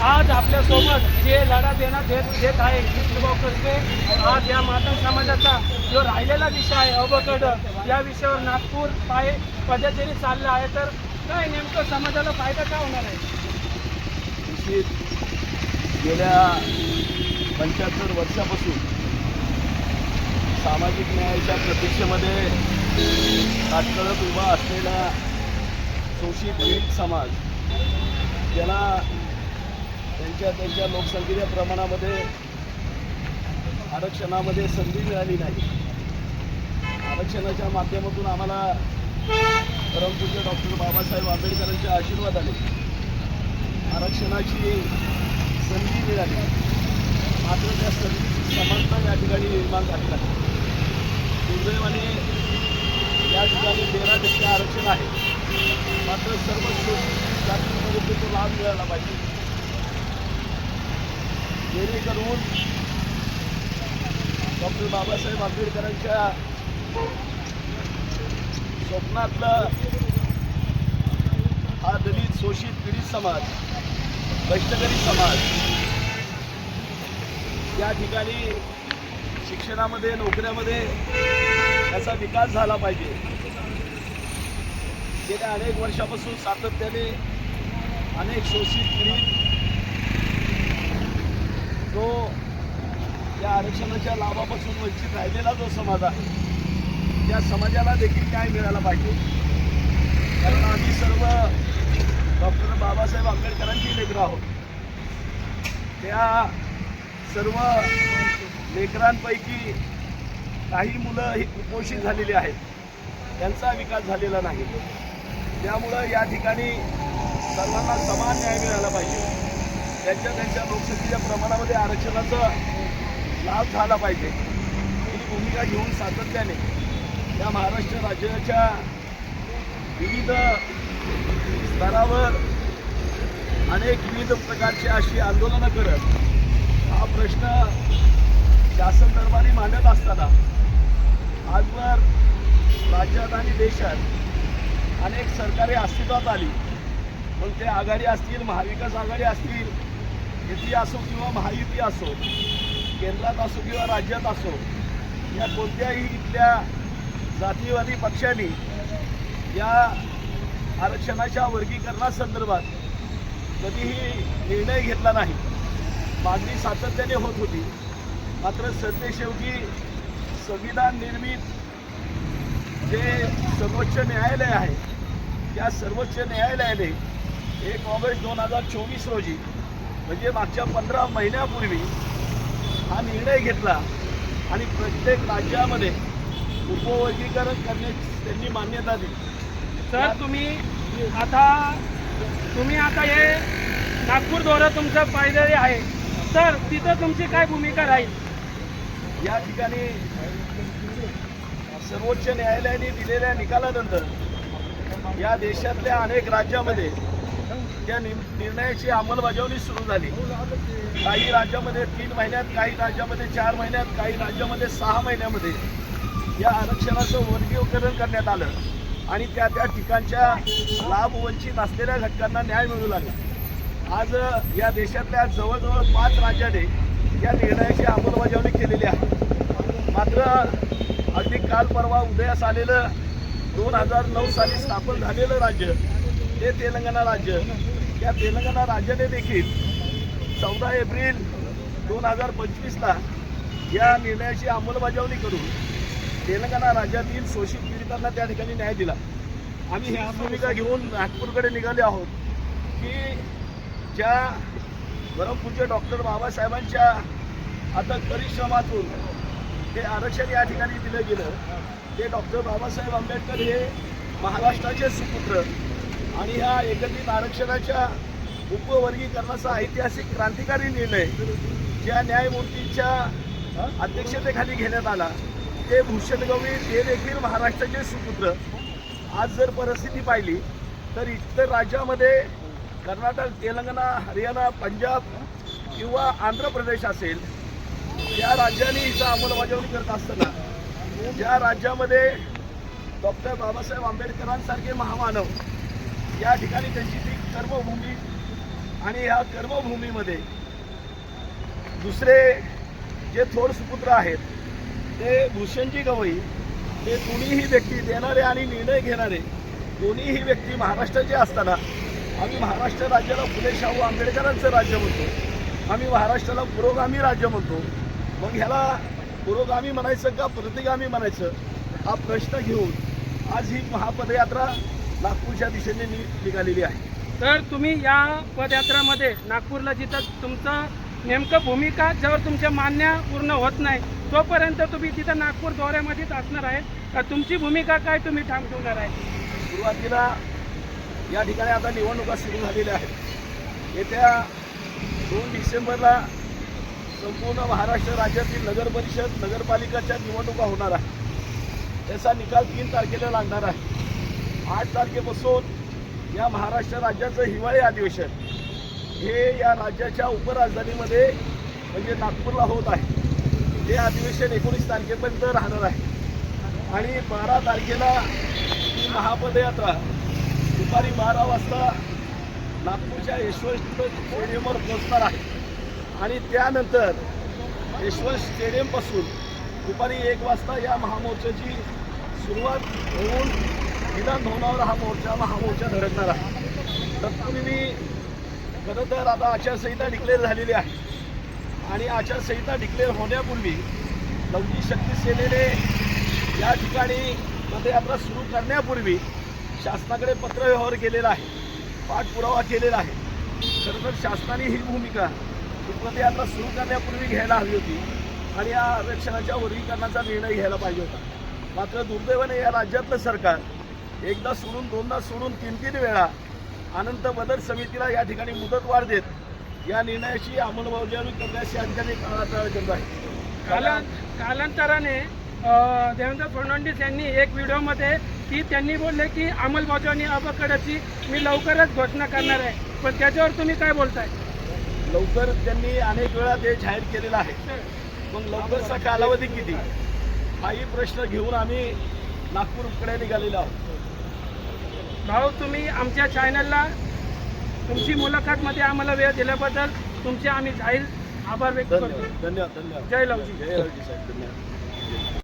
आज आपल्यासोबत जे लढा देण्यात देत देत आहे विष्णुभाऊ कसबे आज या मातंग समाजाचा जो राहिलेला विषय आहे अवकड या विषयावर नागपूर पाय पद्धतीने चाललं आहे तर काय नेमकं समाजाला फायदा काय होणार आहे? गेल्या पंच्याहत्तर वर्षापासून सामाजिक न्यायाच्या प्रतीक्षेमध्ये ताटकळत उभा असलेला शोषित पीडित समाज त्यांच्या त्यांच्या लोकसंख्येच्या प्रमाणामध्ये आरक्षणामध्ये संधी मिळाली नाही. आरक्षणाच्या माध्यमातून आम्हाला परमपूज्य डॉक्टर बाबासाहेब आंबेडकरांचे आशीर्वाद आले. आरक्षणाची संधी मिळाली. मात्र त्या संधीची समानता या ठिकाणी निर्माण झाली नाही. दुर्दैवाने या ठिकाणी तेरा टक्के आरक्षण आहे. मात्र सर्व शोषित जातींमध्ये तो लाभ मिळाला पाहिजे. जेणेकरून डॉक्टर बाबासाहेब आंबेडकरांच्या स्वप्नातलं हा दलित शोषित पीडित समाज कष्टकरी समाज या ठिकाणी शिक्षणामध्ये नोकऱ्यामध्ये त्याचा विकास झाला पाहिजे. गेल्या अनेक वर्षापासून सातत्याने अनेक शोषित पीडित जो या आरक्षणाच्या लाभापासून वंचित राहिलेला जो समाज आहे त्या समाजाला देखील काय मिळायला पाहिजे. कारण आम्ही सर्व डॉक्टर बाबासाहेब आंबेडकरांची लेकरं आहोत. त्या सर्व लेकरांपैकी काही मुलं ही कुपोषित झालेली आहेत. त्यांचा विकास झालेला नाही. त्यामुळं या ठिकाणी सर्वांना समान न्याय मिळाला पाहिजे. त्यांच्या त्यांच्या लोकसंख्येच्या प्रमाणामध्ये आरक्षणाचा लाभ झाला पाहिजे. ही भूमिका घेऊन सातत्याने या महाराष्ट्र राज्याच्या विविध स्तरावर अनेक विविध प्रकारची अशी आंदोलनं करत हा प्रश्न शासन दरबारी मांडत असताना आजवर राज्यात आणि देशात अनेक सरकारे अस्तित्वात आली. मग ते आघाडी असतील महाविकास आघाडी असतील युती असो किंवा महायुती असो केंद्रात असो किंवा राज्यात असो या कोणत्याही इथल्या जातीवादी पक्षांनी या आरक्षणाच्या वर्गीकरणासंदर्भात कधीही निर्णय घेतला नाही. मागणी सातत्याने होत होती. मात्र सरतेशेवटी संविधान निर्मित जे सर्वोच्च न्यायालय आहे त्या सर्वोच्च न्यायालयाने एक ऑगस्ट दोन हजार चोवीस रोजी म्हणजे मागच्या पंधरा महिन्यापूर्वी हा निर्णय घेतला आणि प्रत्येक राज्यामध्ये उपवर्गीकरण करण्याची त्यांनी मान्यता दिली. सर तुम्ही आता तुम्ही आता हे नागपूर दौरा तुमचा पायदळी आहे. तर तिथं तुमची काय भूमिका राहील? या ठिकाणी सर्वोच्च न्यायालयाने दिलेल्या निकालानंतर या देशातल्या अनेक राज्यामध्ये त्या नि- निर्णयाची अंमलबजावणी सुरू झाली. काही राज्यामध्ये तीन महिन्यात काही राज्यामध्ये चार महिन्यात काही राज्यामध्ये सहा महिन्यामध्ये या आरक्षणाचं वर्गीकरण करण्यात आलं आणि त्या त्या ठिकाणच्या लाभवंचित असलेल्या घटकांना न्याय मिळू लागला. आज या देशातल्या जवळजवळ पाच राज्याने या निर्णयाची अंमलबजावणी केलेली आहे. मात्र अगदी काल परवा उदयास आलेलं दोन हजार नऊ साली स्थापन झालेलं राज्य ते तेलंगणा राज्य या तेलंगणा राज्याने देखील चौदा एप्रिल दोन हजार पंचवीसला या निर्णयाची अंमलबजावणी करून तेलंगणा राज्यातील शोषित पीडितांना त्या ठिकाणी न्याय दिला. आम्ही ही भूमिका घेऊन नागपूरकडे निघाले आहोत की ज्या परमपूज्य डॉक्टर बाबासाहेबांच्या आता परिश्रमातून हे आरक्षण या ठिकाणी दिलं गेलं ते डॉक्टर बाबासाहेब आंबेडकर हे महाराष्ट्राचे सुपुत्र आणि ह्या एकत्रित आरक्षणाच्या उपवर्गीकरणाचा ऐतिहासिक क्रांतिकारी निर्णय ज्या न्यायमूर्तींच्या अध्यक्षतेखाली घेण्यात आला ते भूषण गवळी देखील महाराष्ट्राचे सुपुत्र. आज जर परिस्थिती पाहिली तर इतर राज्यामध्ये कर्नाटक तेलंगणा हरियाणा पंजाब किंवा आंध्र प्रदेश असेल त्या राज्यांनी इथं अंमलबजावणी करत असताना ज्या राज्यामध्ये डॉक्टर बाबासाहेब आंबेडकरांसारखे महामानव या ठिकाणी त्यांची ती कर्मभूमी आणि ह्या कर्मभूमीमध्ये दुसरे जे थोर सुपुत्र आहेत ते भूषणजी गवई हे दोन्हीही व्यक्ती देणारे आणि निर्णय घेणारे दोन्हीही व्यक्ती महाराष्ट्राचे असताना आम्ही महाराष्ट्र राज्याला फुले शाहू आंबेडकरांचं राज्य म्हणतो. आम्ही महाराष्ट्राला पुरोगामी राज्य म्हणतो. मग ह्याला पुरोगामी म्हणायचं का प्रतिगामी म्हणायचं? हा प्रश्न घेऊन आज ही महापदयात्रा नागपूरच्या दिशेने निघालेली आहे. तर तुम्ही या पदयात्रामध्ये नागपूरला जिथं तुमचं नेमकं भूमिका जेव्हा तुमच्या मान्य पूर्ण होत नाही तोपर्यंत तुम्ही तिथं नागपूर दौऱ्यामध्येच असणार आहे तर तुमची भूमिका काय तुम्ही ठाम ठेवणार आहे? सुरुवातीला या ठिकाणी आता निवडणुका सुरू झालेल्या आहेत. येत्या दोन डिसेंबरला संपूर्ण महाराष्ट्र राज्यातील नगर परिषद नगरपालिकाच्या निवडणुका होणार आहे त्याचा निकाल तीन तारखेला लागणार आहे. आठ तारखेपासून या महाराष्ट्र राज्याचं हिवाळी अधिवेशन हे या राज्याच्या उपराजधानीमध्ये म्हणजे नागपूरला होत आहे. ते अधिवेशन एकोणीस तारखेपर्यंत राहणार आहे. आणि बारा तारखेला ही महापदयात्रा दुपारी बारा वाजता नागपूरच्या यशवंत स्टेडियमवर पोहोचणार आहे. आणि त्यानंतर यशवंत स्टेडियमपासून दुपारी एक वाजता या महामोर्चाची सुरुवात होऊन निदान भवनावर हा मोर्चा हा मोर्चा धडकणार आहे. तत्पूर्वी खरं तर आता आचारसंहिता डिक्लेअर झालेली आहे. आणि आचारसंहिता डिक्लेअर होण्यापूर्वी लवजी शक्ती सेनेने या ठिकाणी पदयात्रा सुरू करण्यापूर्वी शासनाकडे पत्रव्यवहार केलेला आहे. पाठपुरावा केलेला आहे. खरं तर शासनाने ही भूमिका ही पदयात्रा सुरू करण्यापूर्वी घ्यायला हवी होती आणि या आरक्षणाच्या वर्गीकरणाचा निर्णय घ्यायला पाहिजे होता. मात्र दुर्दैवाने या राज्यातलं सरकार एकदा सोडून दोनदा सोडून तीन तीन वेळा अनंत बदल समितीला या ठिकाणी मुदतवाढ देत या निर्णयाची अंमलबजावणी या ठिकाणी टाळाटाळ करत आहे. काला कालांतराने देवेंद्र फडणवीस यांनी एक व्हिडिओमध्ये की त्यांनी बोलले की अंमलबजावणी अबकडची मी लवकरच घोषणा करणार आहे. पण त्याच्यावर तुम्ही काय बोलताय? लवकर त्यांनी अनेक वेळा ते जाहीर केलेलं आहे. मग लवकरचा कालावधी किती? हाही प्रश्न घेऊन आम्ही नागपूरकडे निघालेलो आहोत. भाऊ तुम्ही आमच्या चॅनलला तुमची मुलाखतमध्ये आम्हाला वेळ दिल्याबद्दल तुमचे आम्ही जाहीर आभार व्यक्त करतो. धन्यवाद धन्यवाद. जय लवजी. जय लवजी साहेब धन्यवाद.